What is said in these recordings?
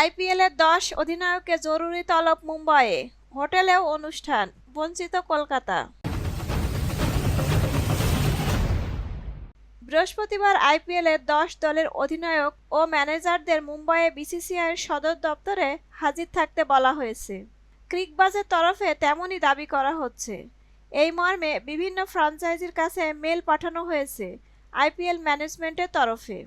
আইপিএলের দশ অধিনায়ককে জরুরি তলব মুম্বাইয়ে, হোটেলেও অনুষ্ঠান, বঞ্চিত কলকাতা। বৃহস্পতিবার আইপিএলের দশ দলের অধিনায়ক ও ম্যানেজারদের মুম্বাইয়ে বিসিসিআইয়ের সদর দপ্তরে হাজির থাকতে বলা হয়েছে। ক্রিকবাজের তরফে তেমনই দাবি করা হচ্ছে। এই মর্মে বিভিন্ন ফ্রাঞ্চাইজির কাছে মেল পাঠানো হয়েছে আইপিএল ম্যানেজমেন্টের তরফে।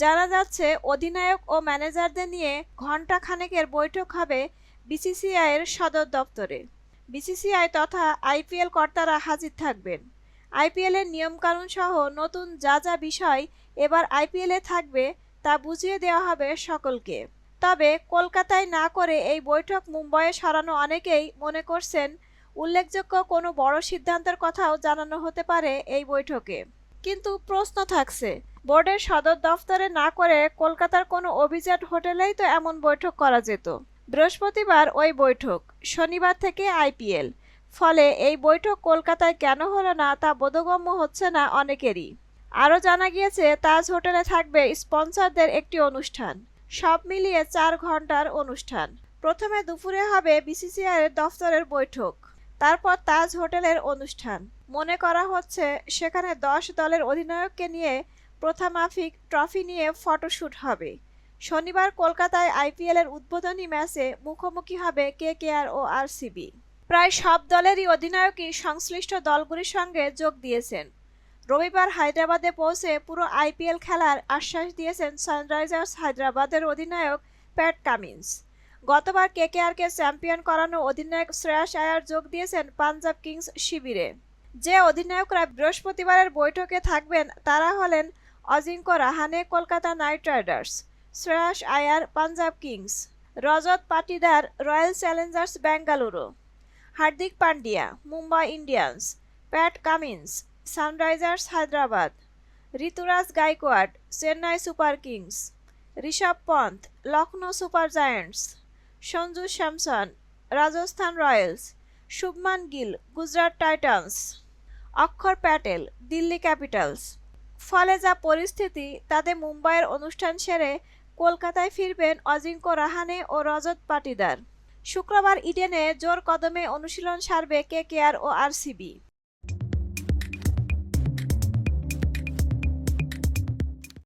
জানা যাচ্ছে, অধিনায়ক ও ম্যানেজারদের নিয়ে ঘণ্টা খানেকের বৈঠক হবে বিসিসিআইয়ের সদর দপ্তরে। বিসিসিআই তথা আইপিএল কর্তারা হাজির থাকবেন। আইপিএলের নিয়মকানুন সহ নতুন যা যা বিষয় এবার আইপিএলে থাকবে তা বুঝিয়ে দেওয়া হবে সকলকে। তবে কলকাতায় না করে এই বৈঠক মুম্বাইয়ে সরানো অনেকেই মনে করছেন, উল্লেখযোগ্য কোনো বড় সিদ্ধান্তের কথাও জানানো হতে পারে এই বৈঠকে। কিন্তু প্রশ্ন থাকছে, বোর্ডের সদর দফতরে না করে কলকাতার কোনো অভিজাত হোটেলেই তো এমন বৈঠক করা যেত। বৃহস্পতিবার ওই বৈঠক, শনিবার থেকে আইপিএল। ফলে এই বৈঠক কলকাতায় কেন হলো না তা বোধগম্য হচ্ছে না অনেকেরই। আরও জানা গিয়েছে, তাজ হোটেলে থাকবে স্পন্সরদের একটি অনুষ্ঠান। সব মিলিয়ে চার ঘণ্টার অনুষ্ঠান। প্রথমে দুপুরে হবে বিসিসিআইয়ের দফতরের বৈঠক। তারপর তাজ হোটেলের অনুষ্ঠান। মনে করা হচ্ছে সেখানে দশ দলের অধিনায়ককে নিয়ে প্রথামাফিক ট্রফি নিয়ে ফটোশ্যুট হবে। শনিবার কলকাতায় আইপিএলের উদ্বোধনী ম্যাচে মুখোমুখি হবে কে কে আর ও আরসিবি। প্রায় সব দলেরই অধিনায়কই সংশ্লিষ্ট দলগুলির সঙ্গে যোগ দিয়েছেন। রবিবার হায়দ্রাবাদে পৌঁছে পুরো আইপিএল খেলার আশ্বাস দিয়েছেন সানরাইজার্স হায়দ্রাবাদের অধিনায়ক প্যাট কামিন্স। গতবার কেকেআরকে চ্যাম্পিয়ন করানো অধিনায়ক শ্রেয়াস আয়ার যোগ দিয়েছেন পাঞ্জাব কিংস শিবিরে। যে অধিনায়করা বৃহস্পতিবারের বৈঠকে থাকবেন, তারা হলেন Ajinkya Rahane Kolkata Knight Riders Shreyas Iyer Punjab Kings, Rajat Patidar Royal Challengers Bengaluru, Hardik Pandya, Mumbai Indians, Pat Cummins, Sunrisers Hyderabad, Ruturaj Gaikwad, Chennai Super Kings, Rishabh Pant Lucknow Super Giants. Sanju Samson, Rajasthan Royals, Shubman Gill, Gujarat Titans, Axar Patel, Delhi Capitals. ফলে যা পরিস্থিতি, তাতে মুম্বাইয়ের অনুষ্ঠান সেরে কলকাতায় ফিরবেন অজিঙ্ক রাহানে ও রজত পাটিদার। শুক্রবার ইডেনে জোর কদমে অনুশীলন সারবে কেকেআর ও আরসিবি